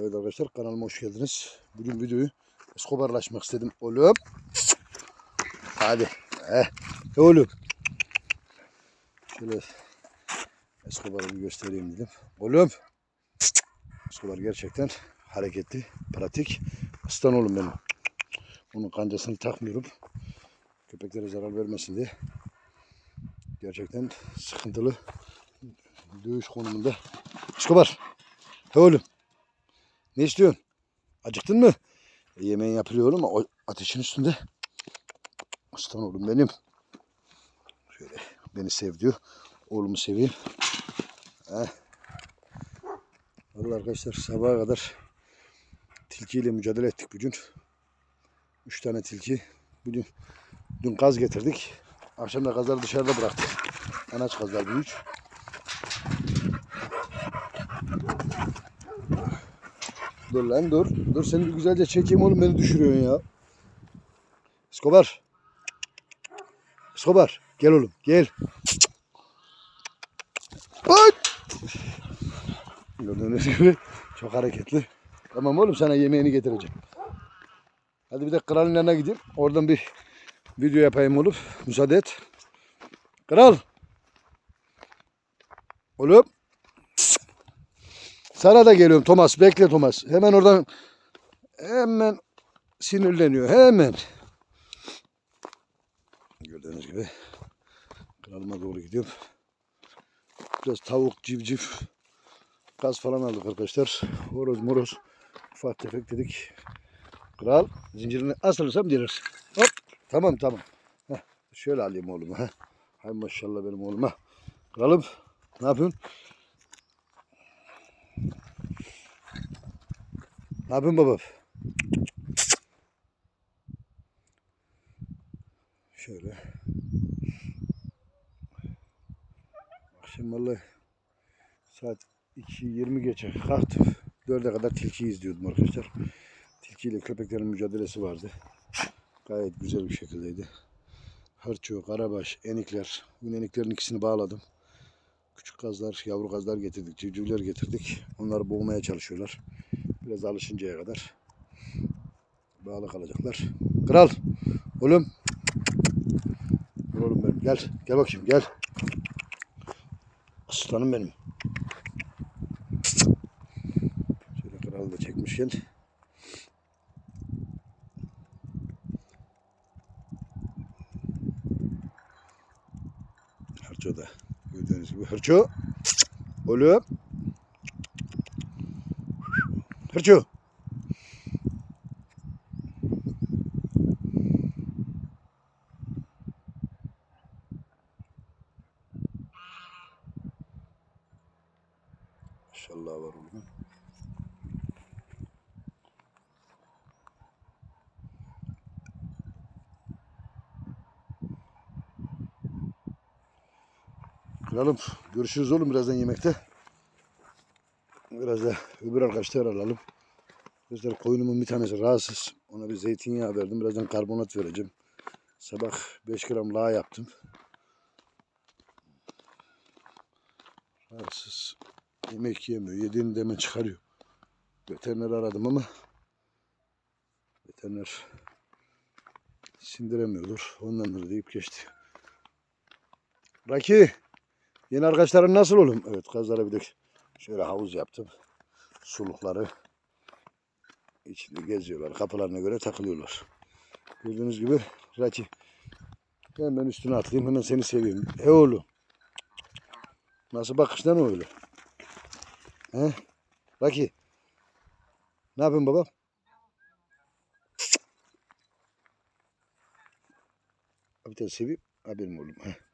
Evet arkadaşlar kanalıma hoş geldiniz. Bugün videoyu Escobar'laşmak istedim. Oğlum. Hadi. Eh. Oğlum. Şöyle Escobar'ı bir göstereyim dedim. Oğlum. Escobar gerçekten hareketli, pratik. Aslan oğlum benim. Onun kancasını takmıyorum. Köpeklere zarar vermesin diye. Gerçekten sıkıntılı dövüş konumunda. Escobar. He oğlum. Ne istiyorsun? Acıktın mı? E, yemeğin yapılıyor ama ateşin üstünde. Aslan oğlum benim. Şöyle beni sev diyor. Oğlumu seveyim. Heh. Vallahi arkadaşlar sabaha kadar tilkiyle mücadele ettik bugün. Üç tane tilki. Bugün dün kaz getirdik. Akşam da kazları dışarıda bıraktık. Anaç kazlar büyük. Dur lan dur. Dur seni bir güzelce çekeyim oğlum beni düşürüyorsun ya. Escobar. Escobar. Gel oğlum gel. Gördüğünüz gibi çok hareketli. Tamam oğlum sana yemeğini getireceğim. Hadi bir de kralın yanına gideyim. Oradan bir video yapayım oğlum. Müsaade et. Kral. Oğlum. Sana da geliyorum Thomas. Bekle Thomas. Hemen oradan hemen sinirleniyor. Hemen. Gördüğünüz gibi kralıma doğru gidiyorum. Biraz tavuk, civciv, gaz falan aldık arkadaşlar. Horoz, moroz, ufak tefek dedik. Kral zincirini asılırsam gelirsin. Hop. Tamam tamam. Heh, şöyle alayım oğlumu. Heh. Hay maşallah benim oğluma. Kralım ne yapıyorsun? Ne yapıyorsun? Şöyle. Akşam vallahi saat 2.20 geçe kalktım. 4'e kadar tilki izliyordum arkadaşlar. Tilkiyle köpeklerin mücadelesi vardı. Gayet güzel bir şekildeydi. Hırço, karabaş, enikler. Bu eniklerin ikisini bağladım. Küçük gazlar, yavru gazlar getirdik, civcivler getirdik. Onları boğmaya çalışıyorlar. Biraz alışıncaya kadar bağlı kalacaklar. Kral, oğlum. Oğlum benim, gel. Gel bakayım, gel. Aslanım benim. Şöyle kralı da çekmişken. Hırço da gördüğünüz gibi. Hırço. Oğlum. Hırço. Maşallah var oğlum. Kralım görüşürüz oğlum birazdan yemekte. Biraz da öbür arkadaşlar alalım. Arkadaşlar koyunumun bir tanesi rahatsız. Ona bir zeytinyağı verdim. Birazdan karbonat vereceğim. Sabah 5 gram lağ yaptım. Rahatsız. Yemek yemiyor. Yediğini de hemen çıkarıyor. Veteriner aradım ama veteriner sindiremiyordur. Ondandır deyip geçti. Raki yeni arkadaşların nasıl oğlum? Evet kazlara bir de şöyle havuz yaptım. Sulukları içinde geziyorlar. Kapılarına göre takılıyorlar. Gördüğünüz gibi Raki hemen üstüne atlayayım. Hemen seni seveyim. E oğlum. Nasıl bakıştan öyle? He? Raki. Ne yapıyorsun baba? Bir tane seveyim. Ha benim oğlum. Heh.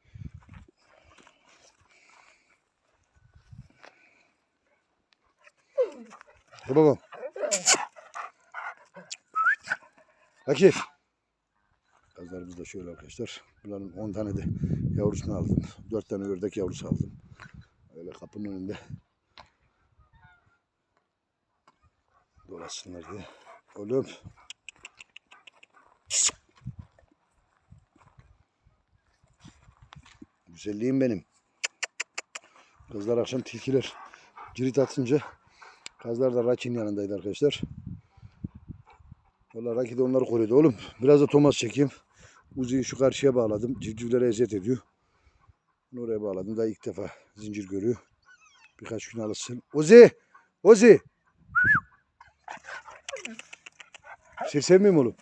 Dur babam. Raki. Kazlarımız da şöyle arkadaşlar. Bunların 10 tane de yavrusunu aldım. 4 tane ördek yavrusu aldım. Öyle kapının önünde dolaşsınlar diye. Oğlum. Güzelliğim benim. Kızlar akşam tilkiler cirit atınca Kazlar da Raki'nin yanındaydı arkadaşlar. Valla Raki de onları koruyordu oğlum. Biraz da Thomas çekeyim. Uzi'yi şu karşıya bağladım. Civcivlere eziyet ediyor. Bunu oraya bağladım. Daha ilk defa zincir görüyor. Birkaç gün alışsın. Ozi! Ozi! Şey sevmiyorum oğlum.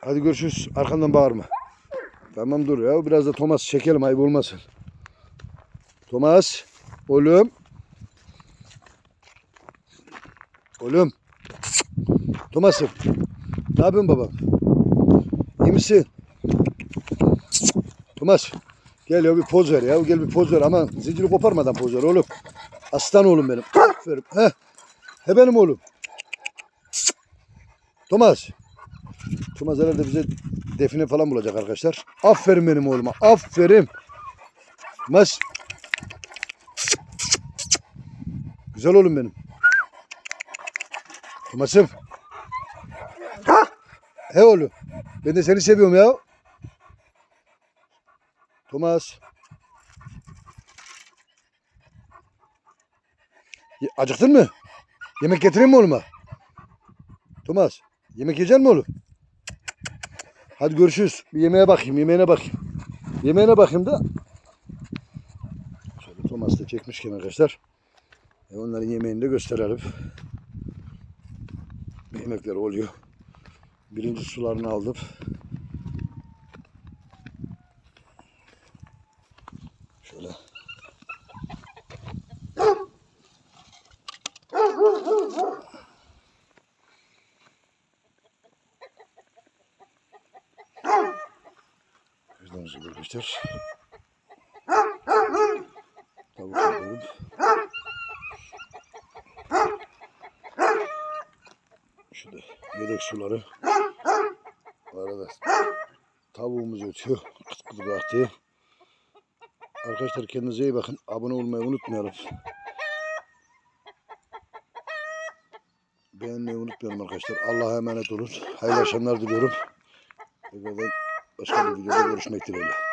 Hadi görüşürüz. Arkandan bağırma. Tamam dur ya. Biraz da Thomas çekelim ayıp olmasın. Thomas. Oğlum. Oğlum. Thomas'ım. Ne yapıyorsun babam? İyi misin? Thomas. Gel ya bir poz ver ya. Gel bir poz ver ama zinciri koparmadan poz ver oğlum. Aslan oğlum benim. Aferin. He. He benim oğlum. Thomas. Thomas herhalde bize define falan bulacak arkadaşlar. Aferin benim oğluma. Aferin. Thomas. Güzel oğlum benim. Thomas'ım. He oğlum. Ben de seni seviyorum ya. Thomas. Acıktın mı? Yemek getireyim mi oğluma? Thomas. Yemek yiyecek mi oğlum? Hadi görüşürüz. Bir yemeğe bakayım, yemeğine bakayım. Yemeğine bakayım da. Şöyle Thomas da çekmişken arkadaşlar. E onların yemeğini de gösterelim. Yemekler oluyor. Birinci sularını aldım. Şöyle. Gördüğünüz gibi arkadaşlar. Tavuk yapıyorum. Şurada yedek suları. Arada tavuğumuz ötüyor. Kıt kıt bıraktı. Arkadaşlar kendinize iyi bakın. Abone olmayı unutmayalım. Beğenmeyi unutmayalım arkadaşlar. Allah'a emanet olun. Hayırlı akşamlar diliyorum. Tekrardan başka bir videoda görüşmek dileğiyle.